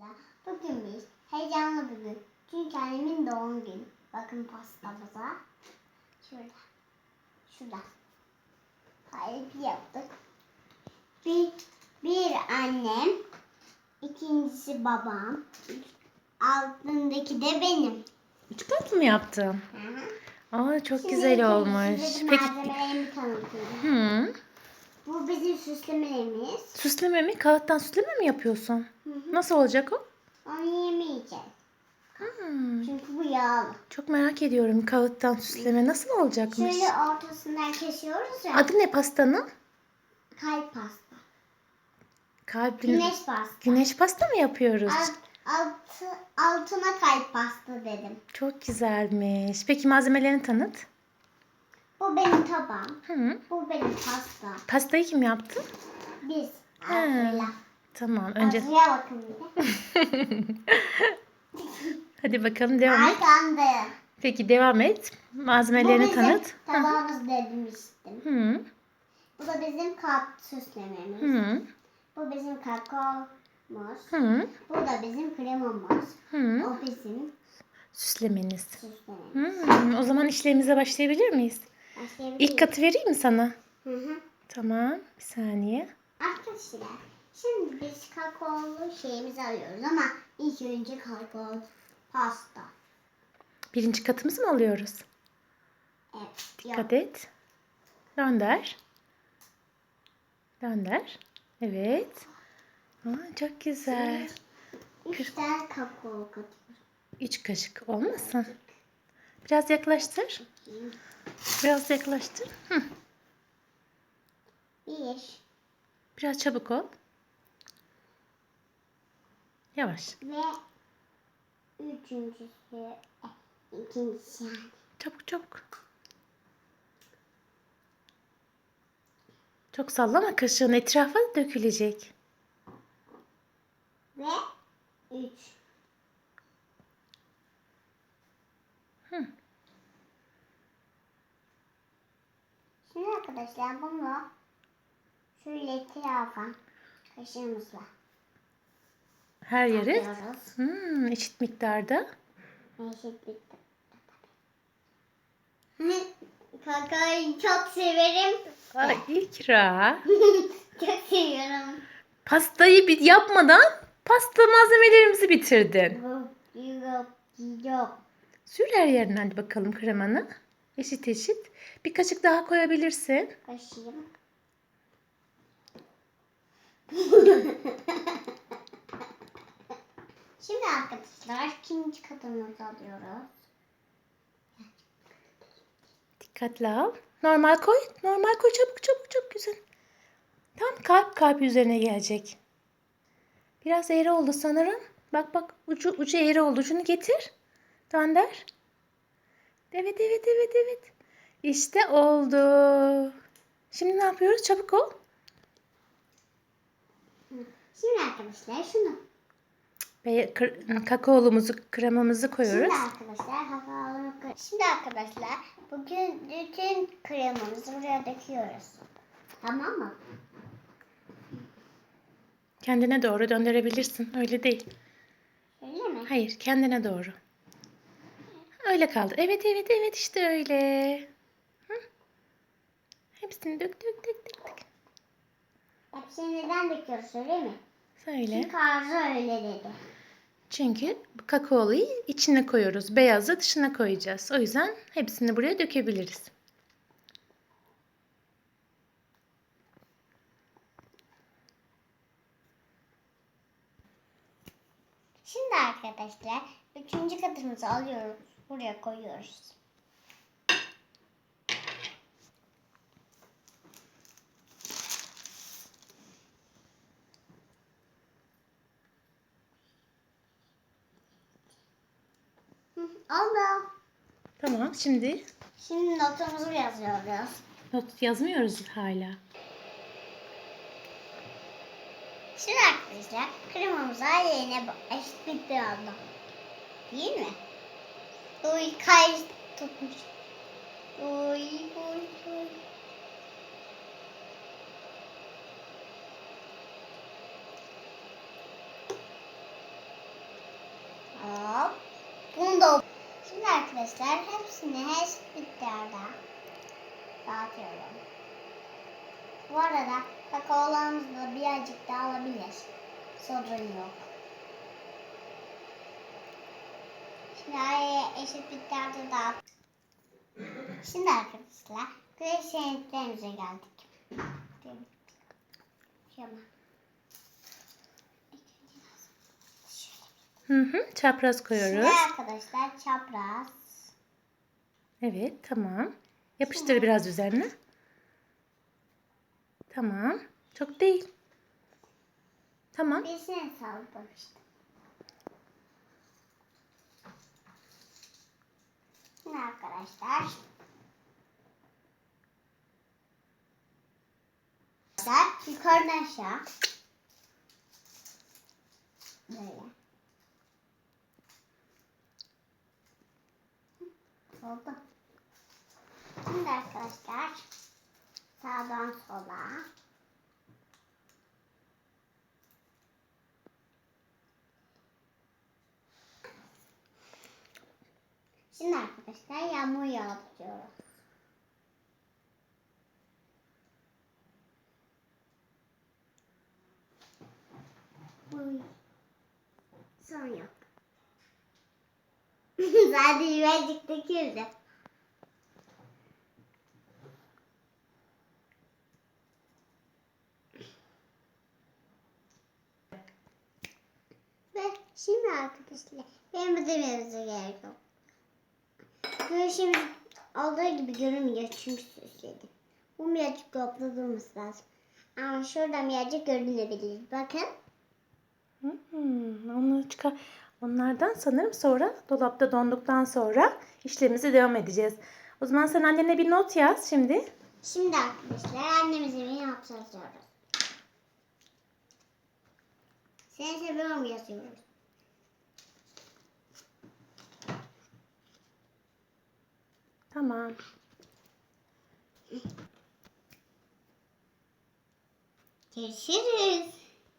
arkadaşlar. Bugün biz heyecanlı bir gün. Çünkü annemin doğum günü. Bakın pastamıza. Şurada. Şurada. Kalp yaptık. Bir, bir annem. ikincisi babam. Altındaki de benim. Üç kat mı yaptın? Hı hı. Aa çok Şimdi güzel olmuş. Peki malzemelerimi tanıtıyorum. hı. Bu bizim süslemelerimiz. süsleme mi? Kağıttan süsleme mi yapıyorsun? Hı hı. Nasıl olacak o? Onu yemeyeceğiz. Hmm, Çünkü bu yağlı. çok merak ediyorum kağıttan süsleme nasıl olacakmış? Şöyle ortasından kesiyoruz ya. Adı ne pastanın? Kalp pasta. Kalp Güneş pasta. Güneş pasta mı yapıyoruz? Alt, altı, altına kalp pasta dedim. Çok güzelmiş. Peki malzemelerini tanıt. Bu benim tabağım. Hı. Bu benim pasta. Pastayı kim yaptı? Biz. Tamam önce bakın bir hadi bakalım devam et. Arkamda. Peki devam et. Bu Malzemelerini bizim tanıt. Tabağımız demiştim. Hı. Bu da bizim kalp süslememiz. Hı. Bu bizim kakaomuz. Hı. Bu da bizim kremamız. Hı. O bizim Süslemeniz. süslememiz. Hı. O zaman işlemimize başlayabilir miyiz? Başlayabiliriz. İlk katı vereyim mi sana? Hı hı. Tamam. Bir saniye. Arkadaşlar şimdi biz kakaolu şeyimizi alıyoruz ama ilk önce kakao pasta. Birinci katımızı mı alıyoruz? Evet. Dikkat et. Dönder. Dönder. Evet. Aa, çok güzel. Üç tane kakao katıyoruz. Üç kaşık olmasın? Biraz yaklaştır. Biraz yaklaştır. Hı. Bir Biraz çabuk ol. Yavaş. ve üçüncüsü, eh, ikincisi yani. Çabuk çabuk. Çok sallama kaşığın etrafa dökülecek. Ve üç. Hı. Şimdi arkadaşlar bunu şöyle etrafa kaşığımızla Her yeri yapıyoruz. hmm, eşit miktarda. Eşitlikte. Kakao çok severim. Ay ikra. çok seviyorum. Pastayı bir yapmadan pasta malzemelerimizi bitirdin. Yok, yok. Sür her yerine hadi bakalım kremanı. Eşit eşit. Bir kaşık daha koyabilirsin. Kaşıyım. Şimdi arkadaşlar ikinci katımızı alıyoruz. Dikkatli al. Normal koy. Normal koy çabuk çabuk çok güzel. Tam kalp kalp üzerine gelecek. Biraz eğri oldu sanırım. Bak bak ucu ucu eğri oldu. Şunu getir. Dönder. Evet evet evet evet. İşte oldu. Şimdi ne yapıyoruz? Çabuk ol. Şimdi arkadaşlar şunu. Ve kakaolumuzu, kremamızı koyuyoruz. Şimdi arkadaşlar kakaolu Şimdi arkadaşlar bugün bütün kremamızı buraya döküyoruz. Tamam mı? Kendine doğru döndürebilirsin. Öyle değil. Öyle mi? Hayır, kendine doğru. Öyle kaldı. Evet, evet, evet işte öyle. Hı? Hepsini dök, dök, dök, dök, dök. Hepsini neden döküyoruz söyle mi? Söyle. Çünkü Arzu öyle dedi. Çünkü kakaoluyu içine koyuyoruz. Beyazı dışına koyacağız. O yüzden hepsini buraya dökebiliriz. Şimdi arkadaşlar üçüncü katımızı alıyoruz. Buraya koyuyoruz. Oldu. Tamam, şimdi Şimdi notumuzu yazıyoruz. not yazmıyoruz hala. Şimdi arkadaşlar kremamızı yerine eşitlikte aldım. Değil mi? Uy kay tutmuş. Uy uy uy. Hop. Bunu da Şimdi arkadaşlar hepsini her miktarda dağıtıyorum. Bu arada kakaolarımızı da birazcık daha. Sorun yok. Şimdi eşit miktarda dağıt. Şimdi arkadaşlar güneş renklerimize geldik. Şöyle. Hı hı. Çapraz Şimdi koyuyoruz. arkadaşlar çapraz. Evet tamam. Yapıştır biraz üzerine. Tamam. Çok değil. Tamam. Birisini sallamıştım. Şimdi arkadaşlar. Arkadaşlar yukarıdan aşağı. Oldu. Şimdi arkadaşlar sağdan sola. Şimdi arkadaşlar yağmur yağdırıyoruz. Uy. Son yap. Zaten birazcık döküldü. Ve şimdi arkadaşlar benim ödememize gerek yok. Görüşümüz olduğu gibi görünmüyor çünkü süsledim. Bu birazcık topladığımız lazım. Ama şuradan birazcık görünebilir. Bakın. Hmm, onları çıkar. Onlardan sanırım sonra dolapta donduktan sonra işlemimize devam edeceğiz. O zaman sen annene bir not yaz şimdi. Şimdi arkadaşlar annemize bir yapacağız diyoruz. Seni seviyorum yazıyoruz. Tamam. Görüşürüz.